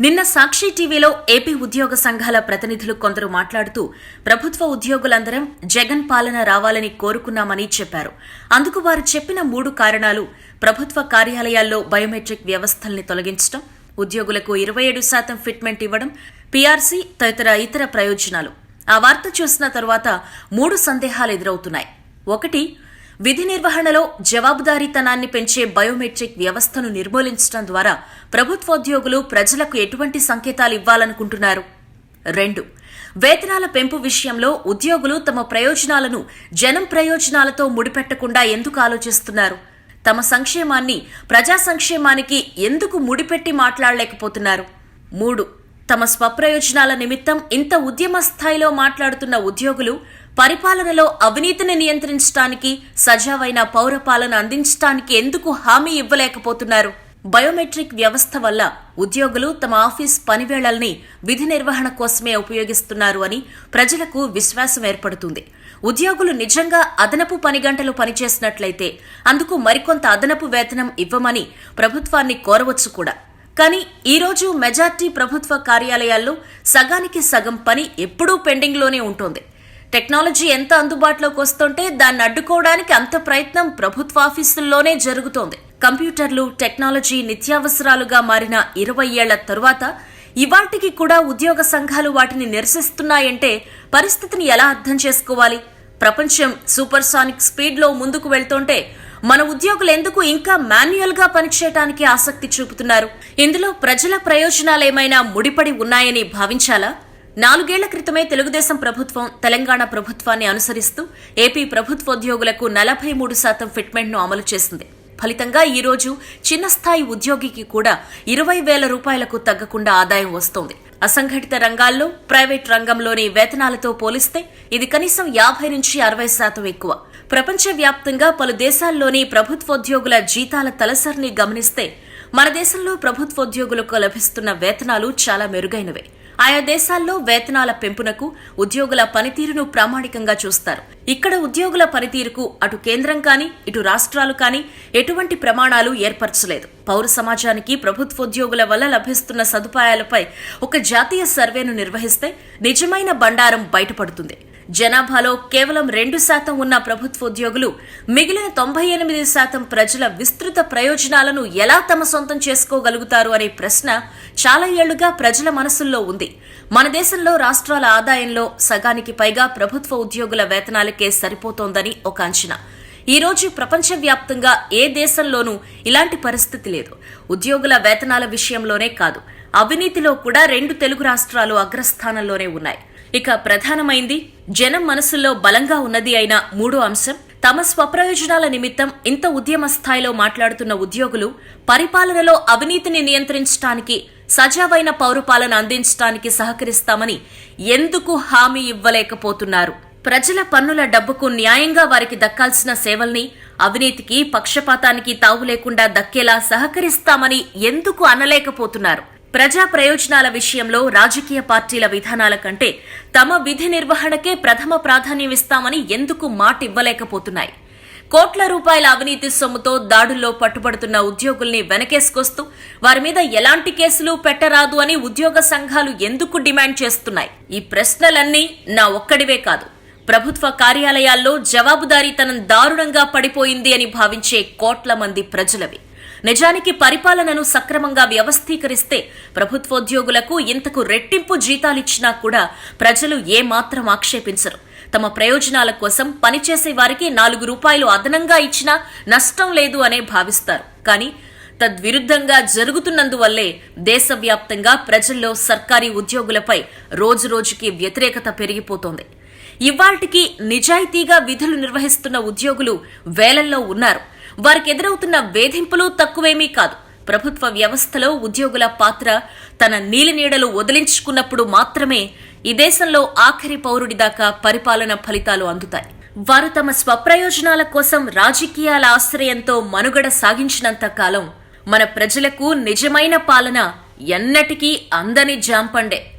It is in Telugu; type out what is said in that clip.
నిన్న సాక్షి టీవీలో ఏపీ ఉద్యోగ సంఘాల ప్రతినిధులు కొందరు మాట్లాడుతూ ప్రభుత్వ ఉద్యోగులందరం జగన్ పాలన రావాలని కోరుకున్నామని చెప్పారు. అందుకు వారు చెప్పిన మూడు కారణాలు ప్రభుత్వ కార్యాలయాల్లో బయోమెట్రిక్ వ్యవస్థల్ని తొలగించడం ఉద్యోగులకు ఇరవై ఏడు శాతం ఫిట్మెంట్ ఇవ్వడం పీఆర్సీ తదితర ఇతర ప్రయోజనాలు. ఆ వార్త చూసిన తరువాత మూడు సందేహాలు ఎదురవుతున్నాయి. ఒకటి విధి నిర్వహణలో జవాబుదారీతనాన్ని పెంచే బయోమెట్రిక్ వ్యవస్థను నిర్మూలించడం ద్వారా ప్రభుత్వోద్యోగులు ప్రజలకు ఎటువంటి సంకేతాలు ఇవ్వాలనుకుంటున్నారు? రెండు. వేతనాల పెంపు విషయంలో ఉద్యోగులు తమ ప్రయోజనాలను జనం ప్రయోజనాలతో ముడిపెట్టకుండా ఎందుకు ఆలోచిస్తున్నారు? తమ సంక్షేమాన్ని ప్రజా సంక్షేమానికి ఎందుకు ముడిపెట్టి మాట్లాడలేకపోతున్నారు? మూడు. తమ స్వప్రయోజనాల నిమిత్తం ఇంత ఉద్యమ స్థాయిలో మాట్లాడుతున్న ఉద్యోగులు పరిపాలనలో అవినీతిని నియంత్రించడానికి సజావైన పౌరపాలన అందించడానికి ఎందుకు హామీ ఇవ్వలేకపోతున్నారు? బయోమెట్రిక్ వ్యవస్థ వల్ల ఉద్యోగులు తమ ఆఫీస్ పనివేళల్ని విధి నిర్వహణ కోసమే ఉపయోగిస్తున్నారు అని ప్రజలకు విశ్వాసం ఏర్పడుతుంది. ఉద్యోగులు నిజంగా అదనపు పని గంటలు పనిచేసినట్లయితే అందుకు మరికొంత అదనపు వేతనం ఇవ్వమని ప్రభుత్వాన్ని కోరవచ్చు కూడా. కానీ ఈరోజు మెజార్టీ ప్రభుత్వ కార్యాలయాల్లో సగానికి సగం పని ఎప్పుడూ పెండింగ్లోనే ఉంటుంది. టెక్నాలజీ ఎంత అందుబాటులోకి వస్తుంటే దాన్ని అడ్డుకోవడానికి అంత ప్రయత్నం ప్రభుత్వ ఆఫీసుల్లోనే జరుగుతోంది. కంప్యూటర్లు టెక్నాలజీ నిత్యావసరాలుగా మారిన ఇరవై ఏళ్ళ తరువాత ఇవాటికి కూడా ఉద్యోగ సంఘాలు వాటిని నిరసిస్తున్నాయంటే పరిస్థితిని ఎలా అర్థం చేసుకోవాలి? ప్రపంచం సూపర్ సానిక్ స్పీడ్లో ముందుకు వెళ్తుంటే మన ఉద్యోగులు ఎందుకు ఇంకా మాన్యువల్గా పనిచేయటానికి ఆసక్తి చూపుతున్నారు? ఇందులో ప్రజల ప్రయోజనాలేమైనా ముడిపడి ఉన్నాయని భావించాలా? నాలుగేళ్ళ క్రితమే తెలుగుదేశం ప్రభుత్వం తెలంగాణ ప్రభుత్వాన్ని అనుసరిస్తూ ఏపీ ప్రభుత్వోద్యోగులకు నలభై మూడు శాతం ఫిట్మెంట్ను అమలు చేసింది. ఫలితంగా ఈ రోజు చిన్న స్థాయి ఉద్యోగికి కూడా ఇరవై వేల రూపాయలకు తగ్గకుండా ఆదాయం వస్తోంది. అసంఘటిత రంగాల్లో ప్రైవేట్ రంగంలోని వేతనాలతో పోలిస్తే ఇది కనీసం యాభై నుంచి అరవై శాతం ఎక్కువ. ప్రపంచవ్యాప్తంగా పలు దేశాల్లోని ప్రభుత్వోద్యోగుల జీతాల తలసరిని గమనిస్తే మన దేశంలో ప్రభుత్వోద్యోగులకు లభిస్తున్న వేతనాలు చాలా మెరుగైనవే. ఆయా దేశాల్లో వేతనాల పెంపునకు ఉద్యోగుల పనితీరును ప్రామాణికంగా చూస్తారు. ఇక్కడ ఉద్యోగుల పనితీరుకు అటు కేంద్రం కానీ ఇటు రాష్ట్రాలు కానీ ఎటువంటి ప్రమాణాలు ఏర్పరచలేదు. పౌర సమాజానికి ప్రభుత్వోద్యోగుల వల్ల లభిస్తున్న సదుపాయాలపై ఒక జాతీయ సర్వేను నిర్వహిస్తే నిజమైన బండారం బయటపడుతుంది. జనాభాలో కేవలం రెండు శాతం ఉన్న ప్రభుత్వ ఉద్యోగులు మిగిలిన తొంభై ఎనిమిది శాతం ప్రజల విస్తృత ప్రయోజనాలను ఎలా తమ సొంతం చేసుకోగలుగుతారు అనే ప్రశ్న చాలా ఏళ్ళుగా ప్రజల మనసుల్లో ఉంది. మన దేశంలో రాష్ట్రాల ఆదాయంలో సగానికి పైగా ప్రభుత్వ ఉద్యోగుల వేతనాలకే సరిపోతోందని ఒక అంచనా. ఈ రోజు ప్రపంచవ్యాప్తంగా ఏ దేశంలోనూ ఇలాంటి పరిస్థితి లేదు. ఉద్యోగుల వేతనాల విషయంలోనే కాదు అవినీతిలో కూడా రెండు తెలుగు రాష్ట్రాలు అగ్రస్థానంలోనే ఉన్నాయి. ఇక ప్రధానమైంది జనం మనసుల్లో బలంగా ఉన్నది అయిన మూడో అంశం తమ స్వప్రయోజనాల నిమిత్తం ఇంత ఉద్యమ స్థాయిలో మాట్లాడుతున్న ఉద్యోగులు పరిపాలనలో అవినీతిని నియంత్రించడానికి సజావైన పౌరపాలన అందించడానికి సహకరిస్తామని ఎందుకు హామీ ఇవ్వలేకపోతున్నారు. ప్రజల పన్నుల డబ్బుకు న్యాయంగా వారికి దక్కాల్సిన సేవల్ని అవినీతికి పక్షపాతానికి తావు లేకుండా దక్కేలా సహకరిస్తామని ఎందుకు అనలేకపోతున్నారు. ప్రజా ప్రయోజనాల విషయంలో రాజకీయ పార్టీల విధానాల కంటే తమ విధి నిర్వహణకే ప్రథమ ప్రాధాన్యమిస్తామని ఎందుకు మాట ఇవ్వలేకపోతున్నాయి కోట్ల రూపాయల అవినీతి సొమ్ముతో దాడుల్లో పట్టుబడుతున్న ఉద్యోగుల్ని వెనకేసుకొస్తూ వారి మీద ఎలాంటి కేసులు పెట్టరాదు అని ఉద్యోగ సంఘాలు ఎందుకు డిమాండ్ చేస్తున్నాయి? ఈ ప్రశ్నలన్నీ నా ఒక్కడివే కాదు. ప్రభుత్వ కార్యాలయాల్లో జవాబుదారీతనం దారుణంగా పడిపోయింది అని భావించే కోట్ల మంది ప్రజలవి. నిజానికి పరిపాలనను సక్రమంగా వ్యవస్థీకరిస్తే ప్రభుత్వోద్యోగులకు ఇంతకు రెట్టింపు జీతాలిచ్చినా కూడా ప్రజలు ఏమాత్రం ఆక్షేపించరు. తమ ప్రయోజనాల కోసం పనిచేసే వారికి నాలుగు రూపాయలు అదనంగా ఇచ్చినా నష్టం లేదు అనే భావిస్తారు. కానీ తద్విరుద్ధంగా జరుగుతున్నందువల్లే దేశవ్యాప్తంగా ప్రజల్లో సర్కారీ ఉద్యోగులపై రోజురోజుకి వ్యతిరేకత పెరిగిపోతోంది. ఇవాళ్టికి నిజాయితీగా విధులు నిర్వహిస్తున్న ఉద్యోగులు వేలల్లో ఉన్నారు. వారికి ఎదురవుతున్న వేధింపులు తక్కువేమీ కాదు. ప్రభుత్వ వ్యవస్థలో ఉద్యోగుల పాత్ర తన నీలినీడలు వదిలించుకున్నప్పుడు మాత్రమే ఈ దేశంలో ఆఖరి పౌరుడి దాకా పరిపాలన ఫలితాలు అందుతాయి. వారు తమ స్వప్రయోజనాల కోసం రాజకీయాల ఆశ్రయంతో మనుగడ సాగించినంత కాలం మన ప్రజలకు నిజమైన పాలన ఎన్నటికీ అందని జాంపండే.